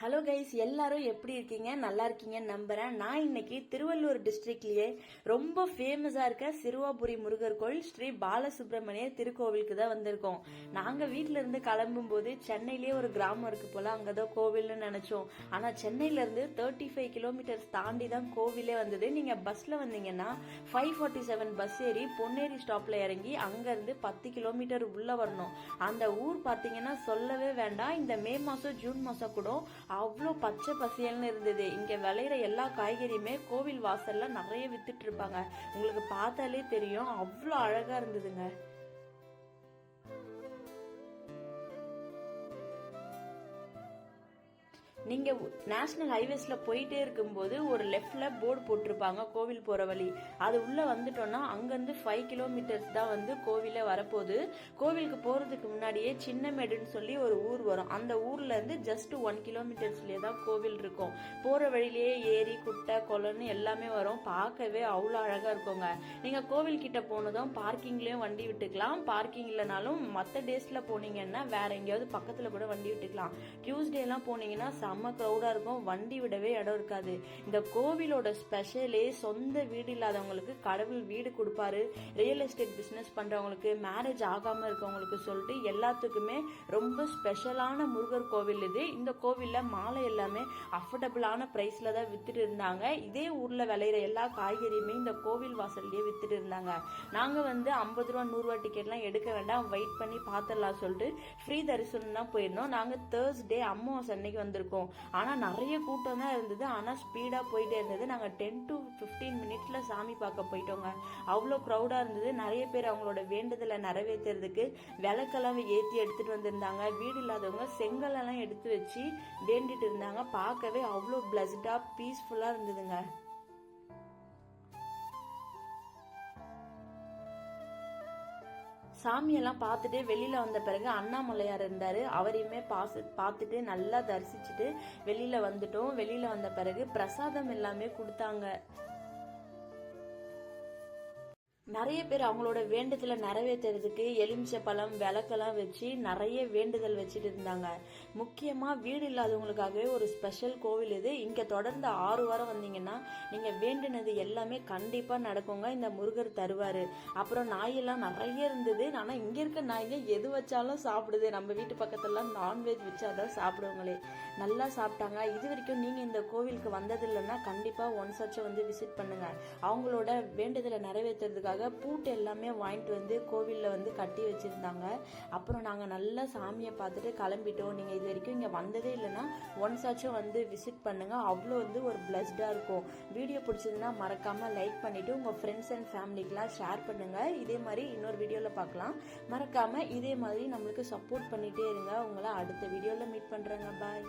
Hello guys எல்லாரும் எப்படி இருக்கீங்க? நல்லா இருக்கீங்கன்னு நம்புறேன். நான் இன்னைக்கு திருவள்ளூர் டிஸ்ட்ரிக்ட்லயே ரொம்ப ஃபேமஸா இருக்க சிறுவாபுரி முருகர் கோயில் ஸ்ரீ பாலசுப்ரமணிய திருக்கோவிலுக்கு தான் வந்திருக்கோம். நாங்க வீட்ல இருந்து கிளம்பும் போது சென்னையிலேயே ஒரு கிராமம் இருக்கு போல அங்கதான் கோவில்னு நினைச்சோம். ஆனா சென்னையில இருந்து தேர்ட்டி ஃபைவ் கிலோமீட்டர்ஸ் தாண்டி தான் கோவிலே வந்தது. நீங்க பஸ்ல வந்தீங்கன்னா ஃபைவ் ஃபார்ட்டி செவன் பஸ் ஏறி பொன்னேரி ஸ்டாப்ல இறங்கி அங்க இருந்து பத்து கிலோமீட்டர் உள்ள வரணும். அந்த ஊர் பாத்தீங்கன்னா சொல்லவே வேண்டாம். இந்த மே மாசம் ஜூன் மாசம் கூட அவ்வளோ பச்சை பசியல்னு இருந்தது. இங்கே விளையிற எல்லா காய்கறியுமே கோவில் வாசல்ல நிறைய வித்துட்டு இருப்பாங்க. உங்களுக்கு பார்த்தாலே தெரியும். அவ்வளோ அழகா இருந்ததுங்க. நீங்க நேஷனல் ஹைவேஸ்ல போயிட்டே இருக்கும்போது ஒரு லெஃப்ட்ல போர்டு போட்டிருப்பாங்க கோவில் போற வழி. அது உள்ள வந்துட்டோம்னா அங்கிருந்து ஃபைவ் கிலோமீட்டர்ஸ் தான் வந்து கோவிலே வரப்போகுது. கோவிலுக்கு போறதுக்கு முன்னாடியே சின்னமேடுன்னு சொல்லி ஒரு ஊர் வரும். அந்த ஊர்ல இருந்து ஜஸ்ட் ஒன் கிலோமீட்டர்ஸ்லயே தான் கோவில் இருக்கும். போற வழியிலேயே ஏரி குட்டை குளம்னு எல்லாமே வரும். பார்க்கவே அவ்வளோ அழகா இருக்குங்க. நீங்க கோவில் கிட்ட போனதும் பார்க்கிங்லயும் வண்டி விட்டுக்கலாம். பார்க்கிங் இல்லைனாலும் மற்ற டேஸ்ல போனீங்கன்னா வேற எங்கேயாவது பக்கத்துல கூட வண்டி விட்டுக்கலாம். டியூஸ்டே எல்லாம் போனீங்கன்னா செம்ம க்ரௌடா இருக்கும். வண்டி விடவே இடம் இருக்காது. இந்த கோவிலோட ஸ்பெஷலே சொந்த வீடு இல்லாதவங்களுக்கு கடவுள் வீடு கொடுப்பாரு. ரியல் எஸ்டேட் பிசினஸ் பண்றவங்களுக்கு மேரேஜ் ஆகாம இருக்கவங்களுக்கு சொல்லிட்டு எல்லாத்துக்குமே ரொம்ப ஸ்பெஷலான முருகர் கோவில் இது. இந்த கோவில்ல மாலை எல்லாமே அஃபோர்டபுளான பிரைஸ்ல தான் வித்துட்டு இருந்தாங்க. இதே ஊர்ல விளையிற எல்லா காய்கறியுமே இந்த கோவில் வாசல்லையே வித்துட்டு இருந்தாங்க. நாங்க வந்து ஐம்பது ரூபா நூறு ரூபா டிக்கெட்லாம் எடுக்க வேண்டாம். வெயிட் பண்ணி பாத்திரலாம் சொல்லிட்டு ஃப்ரீ தரிசனம் தான் போயிருந்தோம். நாங்க தேர்ஸ்டே அம்மாவாசை அன்னைக்கு வந்திருக்கோம். ஆனால் நிறைய கூட்டம் தான் இருந்தது ஆனால் ஸ்பீடாக போயிட்டே இருந்தது. நாங்கள் டென் டு ஃபிஃப்டீன் மினிட்ஸில் சாமி பார்க்க போயிட்டோங்க. அவ்வளோ க்ரௌடாக இருந்தது. நிறைய பேர் அவங்களோட வேண்டுதலை நிறைவேற்றுறதுக்கு விளக்கெல்லாம் ஏற்றி எடுத்துகிட்டு வந்திருந்தாங்க. வீடு இல்லாதவங்க செங்கலெல்லாம் எடுத்து வச்சு வேண்டிட்டு இருந்தாங்க. பார்க்கவே அவ்வளோ பிளஸ்டாக பீஸ்ஃபுல்லாக இருந்ததுங்க. சாமியெல்லாம் பார்த்துட்டு வெளியில் வந்த பிறகு அண்ணாமலையார் இருந்தார். அவரையுமே பாசு பார்த்துட்டு நல்லா தரிசிச்சுட்டு வெளியில் வந்துட்டோம். வெளியில் வந்த பிறகு பிரசாதம் எல்லாமே கொடுத்தாங்க. நிறைய பேர் அவங்களோட வேண்டுதலை நிறைவேற்றுறதுக்கு எலுமிச்சை பழம் விளக்கெல்லாம் வச்சு நிறைய வேண்டுதல் வச்சுட்டு இருந்தாங்க. முக்கியமாக வீடு இல்லாதவங்களுக்காகவே ஒரு ஸ்பெஷல் கோவில் இது. இங்கே தொடர்ந்து ஆறு வாரம் வந்தீங்கன்னா நீங்கள் வேண்டினது எல்லாமே கண்டிப்பாக நடக்குங்க. இந்த முருகர் தருவார். அப்புறம் நாயெல்லாம் நிறைய இருந்தது. ஆனால் இங்கே இருக்க நாய்ங்க எது வச்சாலும் சாப்பிடுது. நம்ம வீட்டு பக்கத்துலலாம் நான்வெஜ் வச்சாதான் சாப்பிடுவாங்களே. நல்லா சாப்பிட்டாங்க. இது வரைக்கும் நீங்கள் இந்த கோவிலுக்கு வந்ததில்லைன்னா கண்டிப்பாக ஒன்ஸ் ஆச்சும் வந்து விசிட் பண்ணுங்கள் அவங்களோட வேண்டுதலை நிறைவேற்றுறதுக்காக பூட்டு எல்லாமே வாங்கிட்டு வந்து கோவில்ல வந்து கட்டி வச்சுருந்தாங்க. அப்புறம் நாங்கள் நல்லா சாமியை பார்த்துட்டு கிளம்பிட்டோம். நீங்கள் இது வரைக்கும் இங்கே வந்ததே இல்லைன்னா ஒன்ஸ் ஆச்சும் வந்து விசிட் பண்ணுங்கள் அவ்வளோ வந்து ஒரு பிளஸ்டாக இருக்கும். வீடியோ பிடிச்சதுன்னா மறக்காமல் லைக் பண்ணிட்டு உங்கள் ஃப்ரெண்ட்ஸ் அண்ட் ஃபேமிலிக்கெல்லாம் ஷேர் பண்ணுங்கள் இதே மாதிரி இன்னொரு வீடியோவில் பார்க்கலாம். மறக்காமல் இதே மாதிரி நம்மளுக்கு சப்போர்ட் பண்ணிகிட்டே இருங்க. உங்களை அடுத்த வீடியோவில் மீட் பண்ணுறேங்க பாய்